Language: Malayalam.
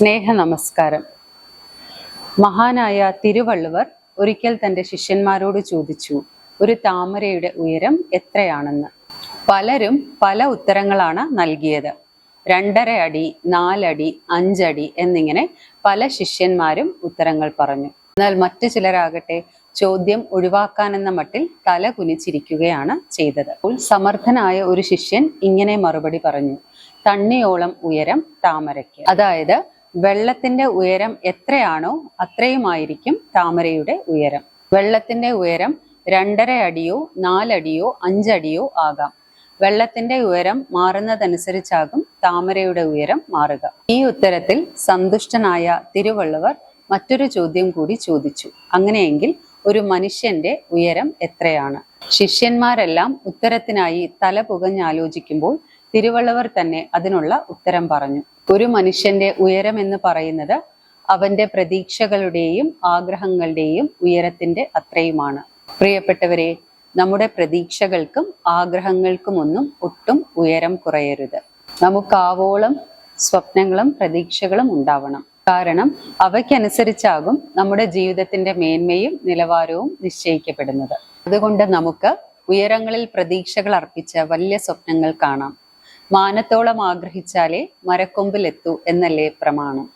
സ്നേഹ നമസ്കാരം മഹാനായ തിരുവള്ളുവർ ഒരിക്കൽ തന്റെ ശിഷ്യന്മാരോട് ചോദിച്ചു ഒരു താമരയുടെ ഉയരം എത്രയാണെന്ന്? പലരും പല ഉത്തരങ്ങളാണ് നൽകിയത്. രണ്ടര അടി നാലടി അഞ്ചടി എന്നിങ്ങനെ പല ശിഷ്യന്മാരും ഉത്തരങ്ങൾ പറഞ്ഞു. എന്നാൽ മറ്റു ചിലരാകട്ടെ ചോദ്യം ഒഴിവാക്കാനെന്ന മട്ടിൽ തല കുനിച്ചിരിക്കുകയാണ് ചെയ്തത്. സമർത്ഥനായ ഒരു ശിഷ്യൻ ഇങ്ങനെ മറുപടി പറഞ്ഞു തണ്ണിയോളം ഉയരം താമരയ്ക്ക്. അതായത് വെള്ളത്തിന്റെ ഉയരം എത്രയാണോ അത്രയുമായിരിക്കും താമരയുടെ ഉയരം. വെള്ളത്തിന്റെ ഉയരം രണ്ടര അടിയോ നാലടിയോ അഞ്ചടിയോ ആകാം. വെള്ളത്തിന്റെ ഉയരം മാറുന്നതനുസരിച്ചാകും താമരയുടെ ഉയരം മാറുക. ഈ ഉത്തരത്തിൽ സന്തുഷ്ടനായ തിരുവള്ളുവർ മറ്റൊരു ചോദ്യം കൂടി ചോദിച്ചു. അങ്ങനെയെങ്കിൽ ഒരു മനുഷ്യന്റെ ഉയരം എത്രയാണ്? ശിഷ്യന്മാരെല്ലാം ഉത്തരത്തിനായി തല പുകഞ്ഞാലോചിക്കുമ്പോൾ തിരുവള്ളുവർ തന്നെ അതിനുള്ള ഉത്തരം പറഞ്ഞു. ഒരു മനുഷ്യന്റെ ഉയരം എന്ന് പറയുന്നത് അവന്റെ പ്രതീക്ഷകളുടെയും ആഗ്രഹങ്ങളുടെയും ഉയരത്തിന്റെ അത്രയുമാണ്. പ്രിയപ്പെട്ടവരെ നമ്മുടെ പ്രതീക്ഷകൾക്കും ആഗ്രഹങ്ങൾക്കുമൊന്നും ഒട്ടും ഉയരം കുറയരുത്. നമുക്കാവോളം സ്വപ്നങ്ങളും പ്രതീക്ഷകളും ഉണ്ടാവണം. കാരണം അവയ്ക്കനുസരിച്ചാകും നമ്മുടെ ജീവിതത്തിന്റെ മേന്മയും നിലവാരവും നിശ്ചയിക്കപ്പെടുന്നത്. അതുകൊണ്ട് നമുക്ക് ഉയരങ്ങളിൽ പ്രതീക്ഷകൾ അർപ്പിച്ച വലിയ സ്വപ്നങ്ങൾ കാണാം. മാനത്തോളം ആഗ്രഹിച്ചാലേ മരക്കൊമ്പിലെത്തൂ എന്നല്ലേ പ്രമാണം.